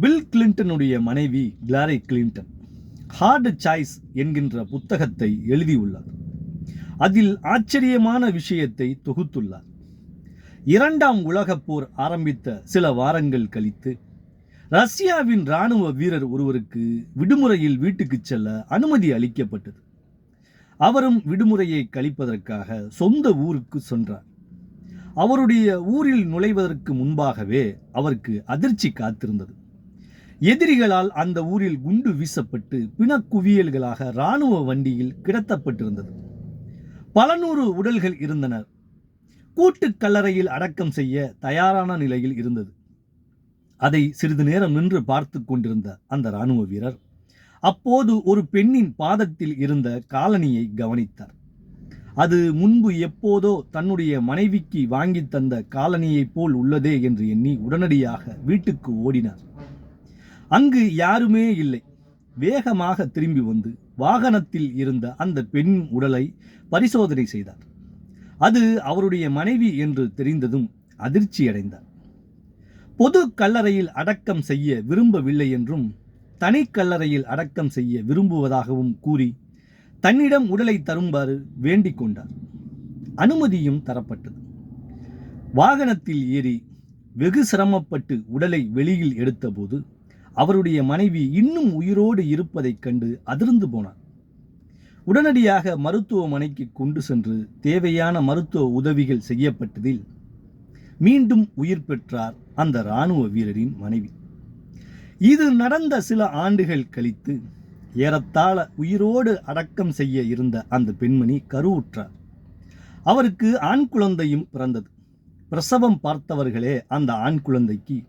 Bill கிளின்டனுடைய மனைவி கிளாரி Clinton hard choice என்கின்ற புத்தகத்தை எழுதியுள்ளார். அதில் ஆச்சரியமான விஷயத்தை தொகுத்துள்ளார். இரண்டாம் உலகப் போர் ஆரம்பித்த சில வாரங்கள் கழித்து ரஷ்யாவின் இராணுவ வீரர் ஒருவருக்கு விடுமுறையில் வீட்டுக்கு செல்ல அனுமதி அளிக்கப்பட்டது. அவரும் விடுமுறையை கழிப்பதற்காக சொந்த ஊருக்கு சென்றார். அவருடைய ஊரில் நுழைவதற்கு முன்பாகவே அவருக்கு அதிர்ச்சி காத்திருந்தது. எதிரிகளால் அந்த ஊரில் குண்டு வீசப்பட்டு பிணக்குவியல்களாக இராணுவ வண்டியில் கிடத்தப்பட்டிருந்தது. பல நூறு உடல்கள் இருந்தனர் கூட்டு கல்லறையில் அடக்கம் செய்ய தயாரான நிலையில் இருந்தது. அதை சிறிது நேரம் நின்று பார்த்து கொண்டிருந்த அந்த இராணுவ வீரர் அப்போது ஒரு பெண்ணின் பாதத்தில் இருந்த காலனியை கவனித்தார். அது முன்பு எப்போதோ தன்னுடைய மனைவிக்கு வாங்கி தந்த காலனியைப் போல் உள்ளதே என்று எண்ணி உடனடியாக வீட்டுக்கு ஓடினார். அங்கு யாருமே இல்லை. வேகமாக திரும்பி வந்து வாகனத்தில் இருந்த அந்த பெண் உடலை பரிசோதனை செய்தார். அது அவருடைய மனைவி என்று தெரிந்ததும் அதிர்ச்சியடைந்தார் பொது கல்லறையில் அடக்கம் செய்ய விரும்பவில்லை என்றும் தனி கல்லறையில் அடக்கம் செய்ய விரும்புவதாகவும் கூறி தன்னிடம் உடலை தரும்பாறு வேண்டிக் கொண்டார். அனுமதியும் தரப்பட்டது. வாகனத்தில் ஏறி வெகு சிரமப்பட்டு உடலை வெளியில் எடுத்தபோது அவருடைய மனைவி இன்னும் உயிரோடு இருப்பதைக் கண்டு அதிர்ந்து போனார் உடனடியாக மருத்துவமனைக்கு கொண்டு சென்று தேவையான மருத்துவ உதவிகள் செய்யப்பட்டதில் மீண்டும் உயிர் பெற்றார் அந்த இராணுவ வீரரின் மனைவி. இது நடந்த சில ஆண்டுகள் கழித்து ஏறத்தாழ உயிரோடு அடக்கம் செய்ய இருந்த அந்த பெண்மணி கருவுற்றார் அவருக்கு ஆண் குழந்தையும் பிறந்தது. பிரசவம் பார்த்தவர்களே அந்த ஆண் குழந்தைக்கு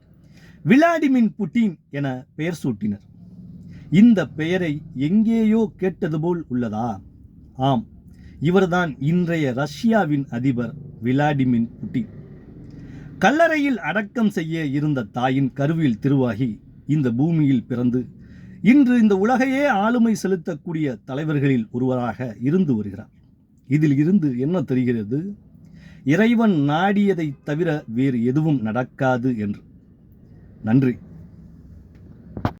விளாடிமின் புட்டின் என பெயர் சூட்டினர். இந்த பெயரை எங்கேயோ கேட்டது போல் உள்ளதா? ஆம் இவர்தான் இன்றைய ரஷ்யாவின் அதிபர் விளாடிமின் புட்டின். கல்லறையில் அடக்கம் செய்ய இருந்த தாயின் கருவில் திருவாகி இந்த பூமியில் பிறந்து இன்று இந்த உலகையே ஆளுமை செலுத்தக்கூடிய தலைவர்களில் ஒருவராக இருந்து வருகிறார். இதில் இருந்து என்ன தெரிகிறது? இறைவன் நாடியதை தவிர வேறு எதுவும் நடக்காது என்று. நன்றி.